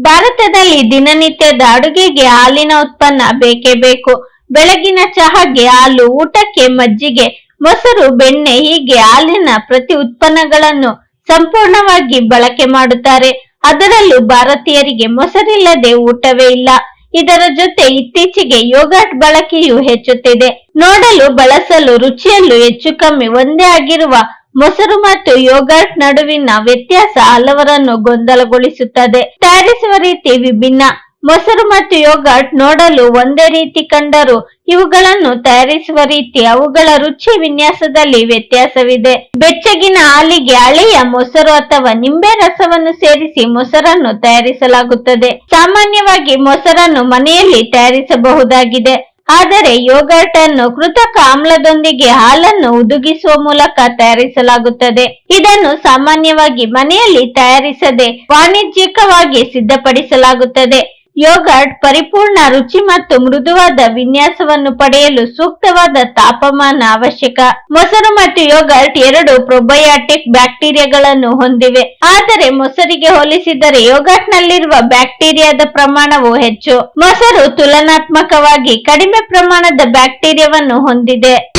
ಭಾರತದಲ್ಲಿ ದಿನನಿತ್ಯದ ಅಡುಗೆಗೆ ಹಾಲಿನ ಉತ್ಪನ್ನ ಬೇಕೇ ಬೇಕು. ಬೆಳಗಿನ ಚಹಾಗೆ ಹಾಲು, ಊಟಕ್ಕೆ ಮಜ್ಜಿಗೆ, ಮೊಸರು, ಬೆಣ್ಣೆ ಹೀಗೆ ಹಾಲಿನ ಪ್ರತಿ ಉತ್ಪನ್ನಗಳನ್ನು ಸಂಪೂರ್ಣವಾಗಿ ಬಳಕೆ ಮಾಡುತ್ತಾರೆ. ಅದರಲ್ಲೂ ಭಾರತೀಯರಿಗೆ ಮೊಸರಿಲ್ಲದೆ ಊಟವೇ ಇಲ್ಲ. ಇದರ ಜೊತೆ ಇತ್ತೀಚೆಗೆ ಯೋಗಾಟ್ ಬಳಕೆಯೂ ಹೆಚ್ಚುತ್ತಿದೆ. ನೋಡಲು, ಬಳಸಲು ರುಚಿಯಲ್ಲೂ ಹೆಚ್ಚು ಕಮ್ಮಿ, ಒಂದೇ ಆಗಿರುವ ಮೊಸರು ಮತ್ತು ಯೋಗರ್ಟ್ ನಡುವಿನ ವ್ಯತ್ಯಾಸ ಹಲವರನ್ನು ಗೊಂದಲಗೊಳಿಸುತ್ತದೆ. ತಯಾರಿಸುವ ರೀತಿ ವಿಭಿನ್ನ. ಮೊಸರು ಮತ್ತು ಯೋಗರ್ಟ್ ನೋಡಲು ಒಂದೇ ರೀತಿ ಕಂಡರೂ ಇವುಗಳನ್ನು ತಯಾರಿಸುವ ರೀತಿ ಅವುಗಳ ರುಚಿ ವಿನ್ಯಾಸದಲ್ಲಿ ವ್ಯತ್ಯಾಸವಿದೆ. ಬೆಚ್ಚಗಿನ ಹಾಲಿಗೆ ಹಳೆಯ ಮೊಸರು ಅಥವಾ ನಿಂಬೆ ರಸವನ್ನು ಸೇರಿಸಿ ಮೊಸರನ್ನು ತಯಾರಿಸಲಾಗುತ್ತದೆ. ಸಾಮಾನ್ಯವಾಗಿ ಮೊಸರನ್ನು ಮನೆಯಲ್ಲಿ ತಯಾರಿಸಬಹುದಾಗಿದೆ. ಆದರೆ ಯೋಗರ್ಟ್ ಅನ್ನು ಕೃತಕ ಆಮ್ಲದೊಂದಿಗೆ ಹಾಲನ್ನು ಉದುಗಿಸುವ ಮೂಲಕ ತಯಾರಿಸಲಾಗುತ್ತದೆ. ಇದನ್ನು ಸಾಮಾನ್ಯವಾಗಿ ಮನೆಯಲ್ಲಿ ತಯಾರಿಸದೆ ವಾಣಿಜ್ಯಿಕವಾಗಿ ಸಿದ್ಧಪಡಿಸಲಾಗುತ್ತದೆ. ಯೋಗರ್ಟ್ ಪರಿಪೂರ್ಣ ರುಚಿ ಮತ್ತು ಮೃದುವಾದ ವಿನ್ಯಾಸವನ್ನು ಪಡೆಯಲು ಸೂಕ್ತವಾದ ತಾಪಮಾನ ಅವಶ್ಯಕ. ಮೊಸರು ಮತ್ತು ಯೋಗರ್ಟ್ ಎರಡು ಪ್ರೊಬಯಾಟಿಕ್ ಬ್ಯಾಕ್ಟೀರಿಯಾಗಳನ್ನು ಹೊಂದಿವೆ. ಆದರೆ ಮೊಸರಿಗೆ ಹೋಲಿಸಿದರೆ ಯೋಗರ್ಟ್ ನಲ್ಲಿರುವ ಬ್ಯಾಕ್ಟೀರಿಯಾದ ಪ್ರಮಾಣವು ಹೆಚ್ಚು. ಮೊಸರು ತುಲನಾತ್ಮಕವಾಗಿ ಕಡಿಮೆ ಪ್ರಮಾಣದ ಬ್ಯಾಕ್ಟೀರಿಯಾವನ್ನು ಹೊಂದಿದೆ.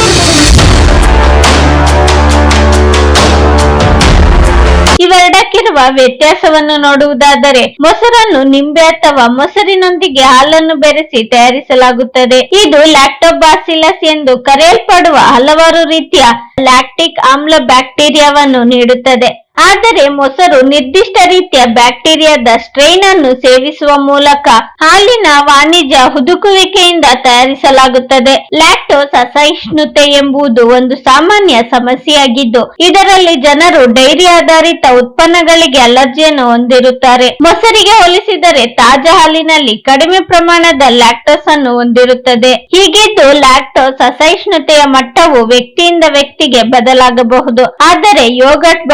ಇವೆರಡಕ್ಕಿರುವ ವ್ಯತ್ಯಾಸವನ್ನು ನೋಡುವುದಾದರೆ ಮೊಸರನ್ನು ನಿಂಬೆ ಅಥವಾ ಮೊಸರಿನೊಂದಿಗೆ ಹಾಲನ್ನು ಬೆರೆಸಿ ತಯಾರಿಸಲಾಗುತ್ತದೆ. ಇದು ಲ್ಯಾಕ್ಟೋಬಾಸಿಲಸ್ ಎಂದು ಕರೆಯಲ್ಪಡುವ ಹಲವಾರು ರೀತಿಯ ಲ್ಯಾಕ್ಟಿಕ್ ಆಮ್ಲ ಬ್ಯಾಕ್ಟೀರಿಯಾವನ್ನು ನೀಡುತ್ತದೆ. ಆದರೆ ಮೊಸರು ನಿರ್ದಿಷ್ಟ ರೀತಿಯ ಬ್ಯಾಕ್ಟೀರಿಯಾದ ಸ್ಟ್ರೈನ್ ಅನ್ನು ಸೇವಿಸುವ ಮೂಲಕ ಹಾಲಿನ ವಾಣಿಜ್ಯ ಹುದುಕುವಿಕೆಯಿಂದ ತಯಾರಿಸಲಾಗುತ್ತದೆ. ಲ್ಯಾಕ್ಟೋಸ್ ಅಸಹಿಷ್ಣುತೆ ಎಂಬುದು ಒಂದು ಸಾಮಾನ್ಯ ಸಮಸ್ಯೆಯಾಗಿದ್ದು, ಇದರಲ್ಲಿ ಜನರು ಡೈರಿ ಆಧಾರಿತ ಉತ್ಪನ್ನಗಳಿಗೆ ಅಲರ್ಜಿಯನ್ನು ಹೊಂದಿರುತ್ತಾರೆ. ಮೊಸರಿಗೆ ಹೋಲಿಸಿದರೆ ತಾಜಾ ಹಾಲಿನಲ್ಲಿ ಕಡಿಮೆ ಪ್ರಮಾಣದ ಲ್ಯಾಕ್ಟೋಸ್ ಅನ್ನು ಹೊಂದಿರುತ್ತದೆ. ಹೀಗಿದ್ದು ಲ್ಯಾಕ್ಟೋಸ್ ಅಸಹಿಷ್ಣುತೆಯ ಮಟ್ಟವು ವ್ಯಕ್ತಿಯಿಂದ ವ್ಯಕ್ತಿಗೆ ಬದಲಾಗಬಹುದು. ಆದರೆ ಯೋಗರ್ಟ್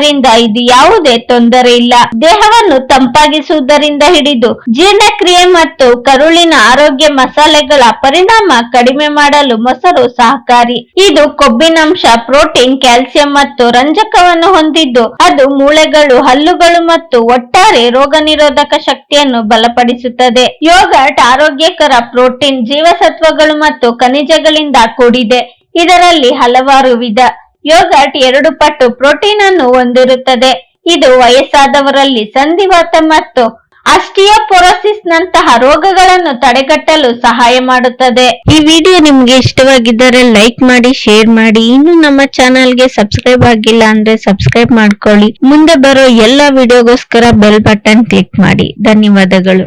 ಬಳಸುವುದರಿಂದ ಇದು ಯಾವುದೇ ತೊಂದರೆ ಇಲ್ಲ. ದೇಹವನ್ನು ತಂಪಾಗಿಸುವುದರಿಂದ ಹಿಡಿದು ಜೀರ್ಣಕ್ರಿಯೆ ಮತ್ತು ಕರುಳಿನ ಆರೋಗ್ಯ ಮಸಾಲೆಗಳ ಪರಿಣಾಮ ಕಡಿಮೆ ಮಾಡಲು ಮೊಸರು ಸಹಕಾರಿ. ಇದು ಕೊಬ್ಬಿನಂಶ, ಪ್ರೋಟೀನ್, ಕ್ಯಾಲ್ಸಿಯಂ ಮತ್ತು ರಂಜಕವನ್ನು ಹೊಂದಿದ್ದು ಅದು ಮೂಳೆಗಳು, ಹಲ್ಲುಗಳು ಮತ್ತು ಒಟ್ಟಾರೆ ರೋಗ ನಿರೋಧಕ ಶಕ್ತಿಯನ್ನು ಬಲಪಡಿಸುತ್ತದೆ. ಯೋಗರ್ಟ್ ಆರೋಗ್ಯಕರ ಪ್ರೋಟೀನ್ ಜೀವಸತ್ವಗಳು ಮತ್ತು ಖನಿಜಗಳಿಂದ ಕೂಡಿದೆ. ಇದರಲ್ಲಿ ಹಲವಾರು ವಿಧ ಯೋಗರ್ಟ್ ಎರಡು ಪಟ್ಟು ಪ್ರೋಟೀನ್ ಅನ್ನು ಹೊಂದಿರುತ್ತದೆ. ಇದು ವಯಸ್ಸಾದವರಲ್ಲಿ ಸಂಧಿವಾತ ಮತ್ತು ಆಸ್ಟಿಯೋಪೊರೋಸಿಸ್ ನಂತಹ ರೋಗಗಳನ್ನು ತಡೆಗಟ್ಟಲು ಸಹಾಯ ಮಾಡುತ್ತದೆ. ಈ ವಿಡಿಯೋ ನಿಮ್ಗೆ ಇಷ್ಟವಾಗಿದ್ದರೆ ಲೈಕ್ ಮಾಡಿ, ಶೇರ್ ಮಾಡಿ. ಇನ್ನು ನಮ್ಮ ಚಾನಲ್ಗೆ ಸಬ್ಸ್ಕ್ರೈಬ್ ಆಗಿಲ್ಲ ಅಂದ್ರೆ ಸಬ್ಸ್ಕ್ರೈಬ್ ಮಾಡ್ಕೊಳ್ಳಿ. ಮುಂದೆ ಬರೋ ಎಲ್ಲ ವಿಡಿಯೋಗೋಸ್ಕರ ಬೆಲ್ ಬಟನ್ ಕ್ಲಿಕ್ ಮಾಡಿ. ಧನ್ಯವಾದಗಳು.